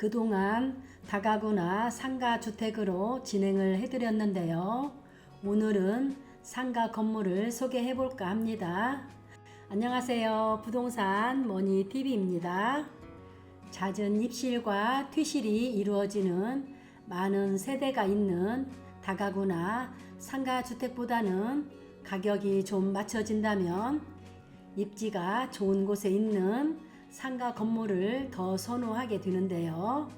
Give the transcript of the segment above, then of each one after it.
그동안 다가구나 상가 주택으로 진행을 해드렸는데요. 오늘은 상가 건물을 소개해 볼까 합니다. 안녕하세요. 부동산 머니 TV입니다. 잦은 입실과 퇴실이 이루어지는 많은 세대가 있는 다가구나 상가 주택보다는 가격이 좀 맞춰진다면 입지가 좋은 곳에 있는 상가 건물을 더 선호하게 되는데요.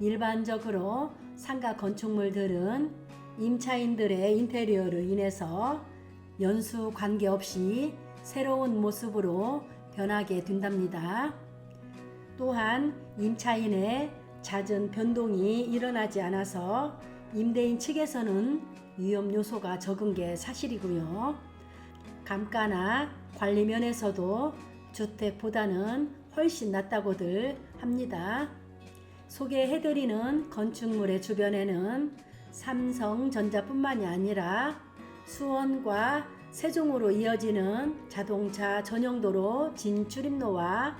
일반적으로 상가 건축물들은 임차인들의 인테리어로 인해서 연수 관계없이 새로운 모습으로 변하게 된답니다. 또한 임차인의 잦은 변동이 일어나지 않아서 임대인 측에서는 위험 요소가 적은 게 사실이고요. 감가나 관리 면에서도 주택보다는 훨씬 낫다고들 합니다. 소개해드리는 건축물의 주변에는 삼성전자뿐만이 아니라 수원과 세종으로 이어지는 자동차 전용도로 진출입로와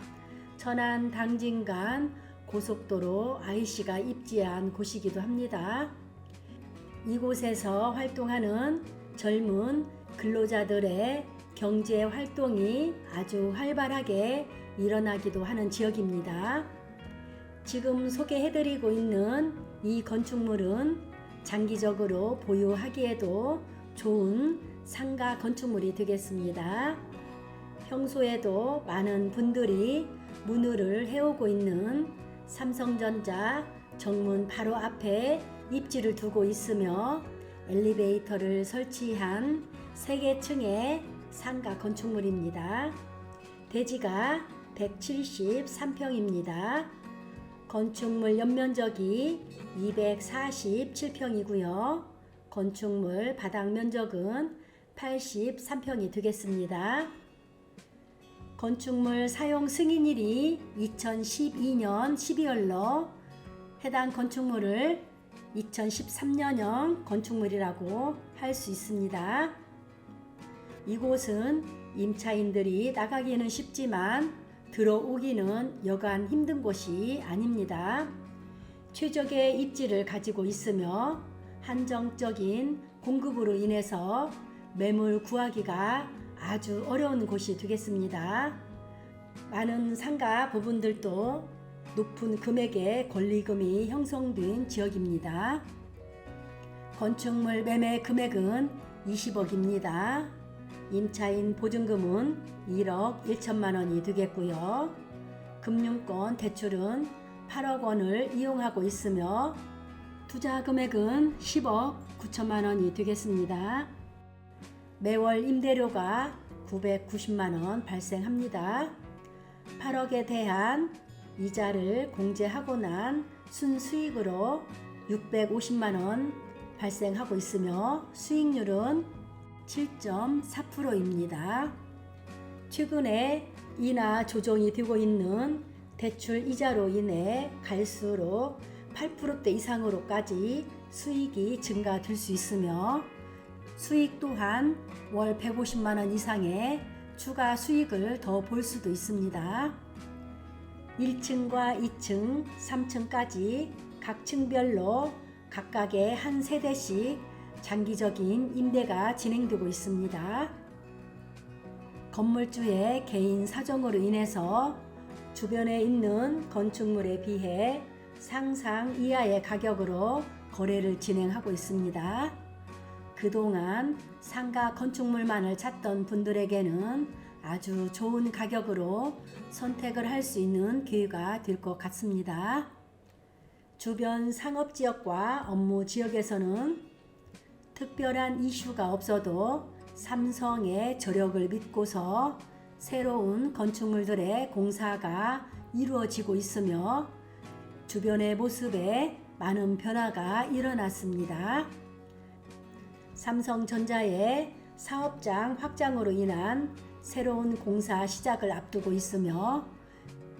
천안 당진 간 고속도로 IC가 입지한 곳이기도 합니다. 이곳에서 활동하는 젊은 근로자들의 경제 활동이 아주 활발하게 일어나기도 하는 지역입니다. 지금 소개해드리고 있는 이 건축물은 장기적으로 보유하기에도 좋은 상가 건축물이 되겠습니다. 평소에도 많은 분들이 문의를 해오고 있는 삼성전자 정문 바로 앞에 입지를 두고 있으며 엘리베이터를 설치한 세 개층의 상가 건축물입니다. 대지가 173평입니다. 건축물 연면적이 247평이고요. 건축물 바닥 면적은 83평이 되겠습니다. 건축물 사용 승인일이 2012년 12월로 해당 건축물을 2013년형 건축물이라고 할 수 있습니다. 이곳은 임차인들이 나가기는 쉽지만 들어오기는 여간 힘든 곳이 아닙니다. 최적의 입지를 가지고 있으며 한정적인 공급으로 인해서 매물 구하기가 아주 어려운 곳이 되겠습니다. 많은 상가 부분들도 높은 금액의 권리금이 형성된 지역입니다. 건축물 매매 금액은 20억입니다. 임차인 보증금은 1억 1천만 원이 되겠고요. 금융권 대출은 8억 원을 이용하고 있으며 투자 금액은 10억 9천만 원이 되겠습니다. 매월 임대료가 990만 원 발생합니다. 8억에 대한 이자를 공제하고 난 순수익으로 650만 원 발생하고 있으며 수익률은 7.4%입니다. 최근에 인하 조정이 되고 있는 대출 이자로 인해 갈수록 8%대 이상으로까지 수익이 증가될 수 있으며 수익 또한 월 150만 원 이상의 추가 수익을 더 볼 수도 있습니다. 1층과 2층, 3층까지 각 층별로 각각의 한 세대씩 장기적인 임대가 진행되고 있습니다. 건물주의 개인 사정으로 인해서 주변에 있는 건축물에 비해 상상 이하의 가격으로 거래를 진행하고 있습니다. 그동안 상가 건축물만을 찾던 분들에게는 아주 좋은 가격으로 선택을 할 수 있는 기회가 될 것 같습니다. 주변 상업 지역과 업무 지역에서는 특별한 이슈가 없어도 삼성의 저력을 믿고서 새로운 건축물들의 공사가 이루어지고 있으며 주변의 모습에 많은 변화가 일어났습니다. 삼성전자의 사업장 확장으로 인한 새로운 공사 시작을 앞두고 있으며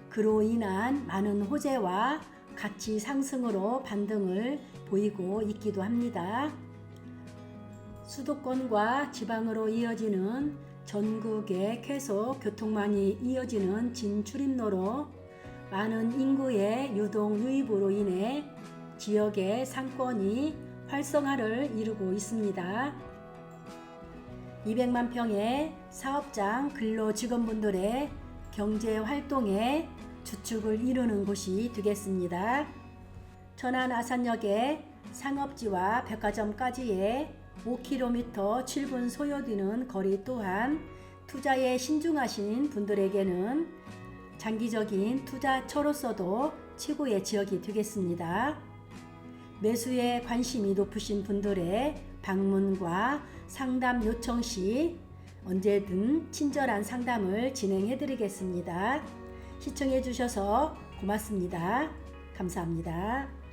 그로 인한 많은 호재와 가치 상승으로 반등을 보이고 있기도 합니다. 수도권과 지방으로 이어지는 전국의 계속 교통망이 이어지는 진출입로로 많은 인구의 유동 유입으로 인해 지역의 상권이 활성화를 이루고 있습니다. 200만 평의 사업장 근로 직원분들의 경제 활동에 주축을 이루는 곳이 되겠습니다. 천안 아산역의 상업지와 백화점까지의 5km 7분 소요되는 거리 또한 투자에 신중하신 분들에게는 장기적인 투자처로서도 최고의 지역이 되겠습니다. 매수에 관심이 높으신 분들의 방문과 상담 요청 시 언제든 친절한 상담을 진행해 드리겠습니다. 시청해 주셔서 고맙습니다. 감사합니다.